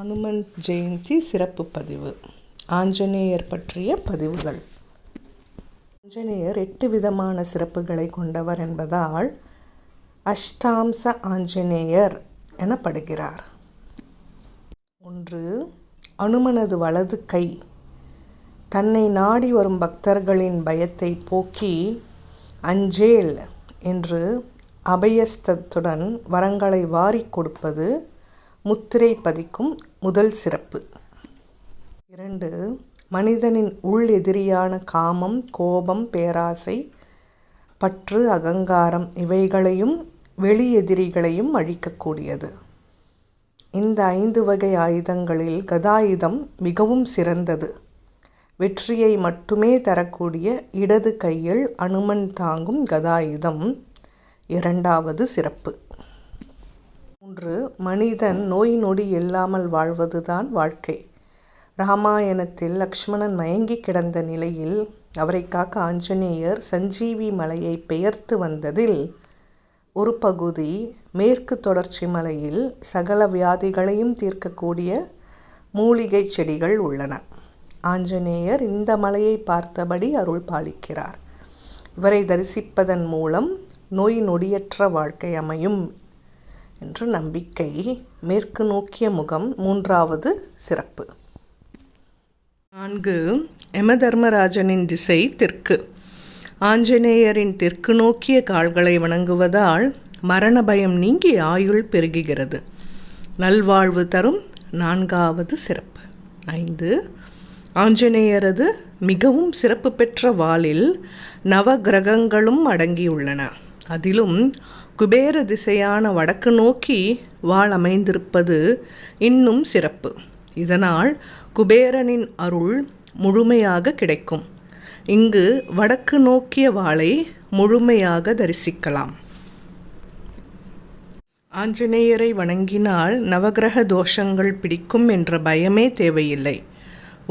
அனுமந்த் ஜெயந்தி சிறப்பு பதிவு. ஆஞ்சநேயர் பற்றிய பதிவுகள். ஆஞ்சநேயர் எட்டு விதமான சிறப்புகளை கொண்டவர் என்பதால் அஷ்டாம்ச ஆஞ்சநேயர் எனப்படுகிறார். ஒன்று அனுமனது வலது கை. தன்னை நாடி வரும் பக்தர்களின் பயத்தை போக்கி அஞ்சேல் என்று அபயஸ்தத்துடன் வரங்களை வாரிக் கொடுப்பது முத்திரை பதிக்கும் முதல் சிறப்பு. இரண்டு மனிதனின் உள் எதிரியான காமம் கோபம் பேராசை பற்று அகங்காரம் இவைகளையும் வெளி எதிரிகளையும் அழிக்கக்கூடியது. இந்த ஐந்து வகை ஆயுதங்களில் கதாயுதம் மிகவும் சிறந்தது. வெற்றியை மட்டுமே தரக்கூடிய இடது கையில் அனுமன் தாங்கும் கதாயுதம் இரண்டாவது சிறப்பு. ஒன்று மனிதன் நோய் நொடி இல்லாமல் வாழ்வதுதான் வாழ்க்கை. ராமாயணத்தில் லக்ஷ்மணன் மயங்கி கிடந்த நிலையில் அவரை காக்க ஆஞ்சநேயர் சஞ்சீவி மலையை பெயர்த்து வந்ததில் ஒரு பகுதி மேற்கு தொடர்ச்சி மலையில் சகல வியாதிகளையும் தீர்க்கக்கூடிய மூலிகை செடிகள் உள்ளன. ஆஞ்சநேயர் இந்த மலையை பார்த்தபடி அருள் பாலிக்கிறார். இவரை தரிசிப்பதன் மூலம் நோய் நொடியற்ற வாழ்க்கை அமையும் என்ற நம்பிக்கை மேற்கு நோக்கிய முகம் மூன்றாவது சிறப்பு. நான்கு யமதர்மராஜனின் திசை தெற்கு. ஆஞ்சநேயரின் தெற்கு நோக்கிய கால்களை வணங்குவதால் மரண பயம் நீங்கி ஆயுள் பெருகுகிறது. நல்வாழ்வு தரும் நான்காவது சிறப்பு. ஐந்து ஆஞ்சநேயரது மிகவும் சிறப்பு பெற்ற வாளில் நவகிரகங்களும் அடங்கியுள்ளன. அதிலும் குபேர திசையான வடக்கு நோக்கி வாழ் அமைந்திருப்பது இன்னும் சிறப்பு. இதனால் குபேரனின் அருள் முழுமையாக கிடைக்கும். இங்கு வடக்கு நோக்கிய வாளை முழுமையாக தரிசிக்கலாம். ஆஞ்சநேயரை வணங்கினால் நவகிரக தோஷங்கள் பிடிக்கும் என்ற பயமே தேவையில்லை.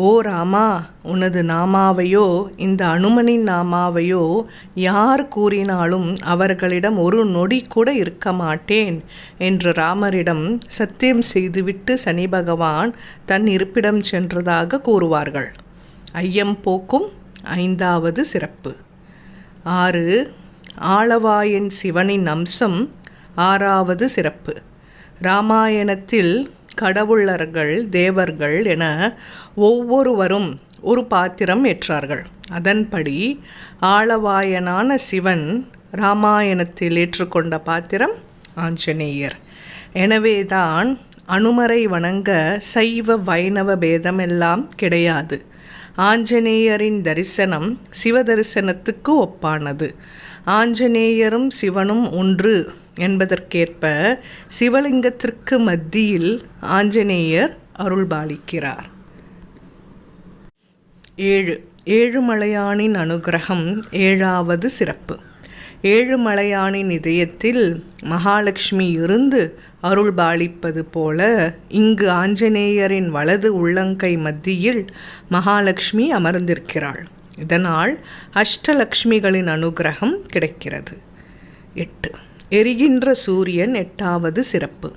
ஓ ராமா உனது நாமாவையோ இந்த அனுமனின் நாமாவையோ யார் கூறினாலும் அவர்களிடம் ஒரு நொடி கூட இருக்க மாட்டேன் என்று ராமரிடம் சத்தியம் செய்துவிட்டு சனி பகவான் தன் இருப்பிடம் சென்றதாக கூறுவார்கள். ஐயம் போக்கும் ஐந்தாவது சிறப்பு. ஆறு ஆளவாயன் சிவனின் அம்சம் ஆறாவது சிறப்பு. ராமாயணத்தில் கடவுளர்கள் தேவர்கள் என ஒவ்வொருவரும் ஒரு பாத்திரம் ஏற்றார்கள். அதன்படி ஆளவாயனான சிவன் ராமாயணத்தில் ஏற்றுக்கொண்ட பாத்திரம் ஆஞ்சநேயர். எனவேதான் அனுமரை வணங்க சைவ வைணவ பேதமெல்லாம் கிடையாது. ஆஞ்சநேயரின் தரிசனம் சிவ தரிசனத்துக்கு ஒப்பானது. ஆஞ்சநேயரும் சிவனும் ஒன்று என்பதற்கேற்ப சிவலிங்கத்திற்கு மத்தியில் ஆஞ்சநேயர் அருள்பாலிக்கிறார். ஏழு. ஏழுமலையானின் அனுகிரகம் ஏழாவது சிறப்பு. ஏழுமலையானின் இதயத்தில் மகாலட்சுமி இருந்து அருள் பாலிப்பது போல இங்கு ஆஞ்சநேயரின் வலது உள்ளங்கை மத்தியில் மகாலட்சுமி அமர்ந்திருக்கிறாள். இதனால் அஷ்டலக்ஷ்மிகளின் அனுகிரகம் கிடைக்கிறது. எட்டு. எரிகின்ற சூரியன் எட்டாவது சிறப்பு.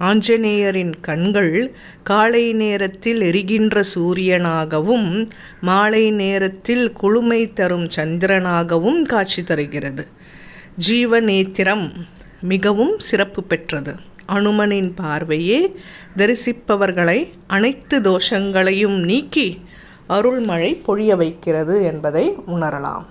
ஆஞ்சநேயரின் கண்கள் காலை நேரத்தில் எரிகின்ற சூரியனாகவும் மாலை நேரத்தில் குளுமை தரும் சந்திரனாகவும் காட்சி தருகிறது. ஜீவநேத்திரம் மிகவும் சிறப்பு பெற்றது. அனுமனின் பார்வையே தரிசிப்பவர்களை அனைத்து தோஷங்களையும் நீக்கி அருள்மழை பொழிய வைக்கிறது என்பதை உணரலாம்.